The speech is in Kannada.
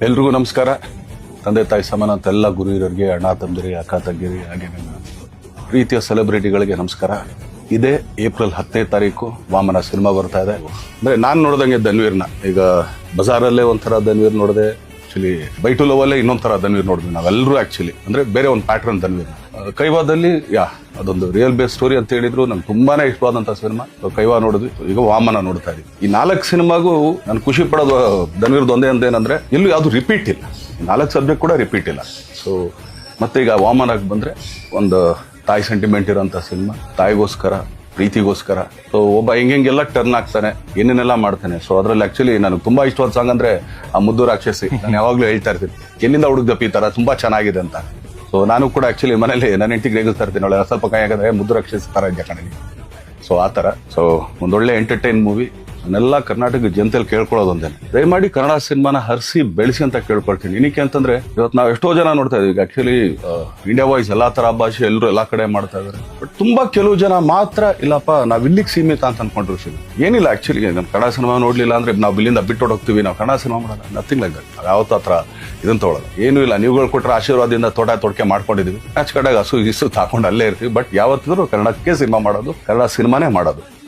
ಎಲ್ರಿಗೂ ನಮಸ್ಕಾರ. ತಂದೆ ತಾಯಿ ಸಮಾನ ಅಂತ ಎಲ್ಲ ಗುರು ಇರೋರಿಗೆ ಅಣ್ಣ ತಂದಿರಿ ಅಕ್ಕ ತಂಗಿರಿ ಹಾಗೆ ನನ್ನ ಪ್ರೀತಿಯ ಸೆಲೆಬ್ರಿಟಿಗಳಿಗೆ ನಮಸ್ಕಾರ. ಇದೇ ಏಪ್ರಿಲ್ ಹತ್ತನೇ ತಾರೀಕು ವಾಮನ ಸಿನಿಮಾ ಬರ್ತಾ ಇದೆ. ಅಂದರೆ ನಾನು ನೋಡ್ದಂಗೆ ಧನ್ವೀರ್ನ. ಈಗ ಬಜಾರಲ್ಲೇ ಒಂಥರ ಧನ್ವೀರ್ ನೋಡಿದೆ ಆ್ಯಕ್ಚುಲಿ ಬೈಟು ಲೋವಲ್ಲೇ ಇನ್ನೊಂಥರ ಥರ ಧನ್ವೀರ್ ನೋಡಿದ್ವಿ ನಾವೆಲ್ಲರೂ ಆ್ಯಕ್ಚುಲಿ ಅಂದರೆ ಬೇರೆ ಒಂದು ಪ್ಯಾಟ್ರನ್ ಧನ್ವೀರ್ ಆ, ಕೈವಾದಲ್ಲಿ, ಯಾ, ಅದೊಂದು ರಿಯಲ್ ಬೇಸ್ ಸ್ಟೋರಿ ಅಂತ ಹೇಳಿದ್ರು. ನಂಗೆ ತುಂಬಾನೇ ಇಷ್ಟವಾದಂತ ಸಿನಿಮಾ. ಕೈವಾ ನೋಡಿದ್ವಿ ಈಗ ವಾಮನ ನೋಡ್ತಾ ಇದೀವಿ ಈ ನಾಲ್ಕು ಸಿನಿಮಾಗೂ ನಾನು ಖುಷಿ ಪಡೋದು ಧನ್ವೀರ್ದು ಒಂದೇ ಅಂದೇನಂದ್ರೆ ಎಲ್ಲೂ ಯಾವುದು ರಿಪೀಟ್ ಇಲ್ಲ. ನಾಲ್ಕು ಸಬ್ಜೆಕ್ಟ್ ಕೂಡ ರಿಪೀಟ್ ಇಲ್ಲ. ಸೊ ಮತ್ತೆ ಈಗ ವಾಮನಕ್ಕೆ ಬಂದ್ರೆ, ಒಂದು ತಾಯಿ ಸೆಂಟಿಮೆಂಟ್ ಇರೋಂಥ ಸಿನಿಮಾ, ತಾಯಿಗೋಸ್ಕರ, ಪ್ರೀತಿಗೋಸ್ಕರ. ಸೊ ಒಬ್ಬ ಹೆಂಗೆಲ್ಲ ಟರ್ನ್ ಆಗ್ತಾನೆ, ಏನೇನೆಲ್ಲ ಮಾಡ್ತಾನೆ. ಸೊ ಅದರಲ್ಲಿ ಆಕ್ಚುಲಿ ನನಗೆ ತುಂಬಾ ಇಷ್ಟವಾದ ಸಾಂಗ್ ಅಂದ್ರೆ, ಆ ಮುದ್ದು ರಾಕ್ಷಸಿ. ನಾನು ಯಾವಾಗ್ಲೂ ಹೇಳ್ತಾ ಇರ್ತೀನಿ, ಎಲ್ಲಿಂದ ಹುಡುಗದಪ್ಪ ಈ ತರ? ತುಂಬಾ ಚೆನ್ನಾಗಿದೆ ಅಂತ. ಸೊ ನಾನು ಕೂಡ ಆಕ್ಚುಲಿ ಮನೇಲಿ ನನ್ನ ಹೆಂಡತಿಗೆ ರೇಗಿಸ್ತಾ ಇರ್ತೀನಿ. ಒಳ್ಳೆ ಸ್ವಲ್ಪ ಕೈ ಆಗದ್ರೆ ಮುದ್ದು ರಕ್ಷಿಸ್ತಾರೆ ತರ ಇದೆ ಕಣೆ ಸೊ ಆ ಥರ. ಸೊ ಒಂದೊಳ್ಳೆ ಎಂಟರ್ಟೈನ್ ಮೂವಿ ನಾನೆಲ್ಲ ಕರ್ನಾಟಕ ಜನತೆಯಲ್ಲಿ ಕೇಳ್ಕೊಳ್ಳೋದು ಒಂದೇನೆ ದಯಮಾಡಿ ಕನ್ನಡ ಸಿನಿಮಾನ ಹರಿಸಿ, ಬೆಳೆಸಿ ಅಂತ ಕೇಳ್ಕೊಳ್ತೀನಿ. ಏನಕ್ಕೆ ಅಂತಂದ್ರೆ ಇವತ್ತು ನಾವು ಎಷ್ಟೋ ಜನ ನೋಡ್ತಾ ಇದೀವಿ. ಆಕ್ಚುಲಿ ಇಂಡಿಯಾ ವಾಯ್ಸ್ ಎಲ್ಲಾ ತರ ಭಾಷೆ ಎಲ್ಲರೂ ಎಲ್ಲಾ ಕಡೆ ಮಾಡ್ತಾ ಇದಾರೆ. ಬಟ್ ತುಂಬಾ ಕೆಲವು ಜನ ಮಾತ್ರ, ಇಲ್ಲಪ್ಪ, ನಾವ್ ಇಲ್ಲಿಗೆ ಸೀಮಿತ ಅಂತ ಅನ್ಕೊಂಡ್ರು ಸಿಗ ಏನಿಲ್ಲ ಆಕ್ಚುಲಿ ನಮ್ಮ ಕನ್ನಡ ಸಿನಿಮಾ ನೋಡ್ಲಿಲ್ಲ ಅಂದ್ರೆ ನಾವು ಇಲ್ಲಿಂದ ಬಿಟ್ಟು ಹೋಗ್ತೀವಿ ನಾವು ಕನ್ನಡ ಸಿನಿಮಾ ಮಾಡೋಣ ನಥಿಂಗ್ ಲೈಕ್ ದಟ್ ನಾವು ಹತ್ರ ಇದನ್ನ ತಗೊಳ್ಳೋದು ಏನೂ ಇಲ್ಲ. ನೀವುಗಳು ಕೊಟ್ಟರೆ ಆಶೀರ್ವಾದದಿಂದ ತೋಟ ತೊಡಕೆ ಮಾಡ್ಕೊಂಡಿದೀವಿ. ಕಡೆಗೆ ಹಸು ಇಸು ತಾಕೊಂಡು ಅಲ್ಲೇ ಇರ್ತೀವಿ. ಬಟ್ ಯಾವತ್ತಿದ್ರು ಕನ್ನಡಕ್ಕೆ ಸಿನಿಮಾ ಮಾಡೋದು, ಕನ್ನಡ ಸಿನಿಮಾನೇ ಮಾಡೋದು.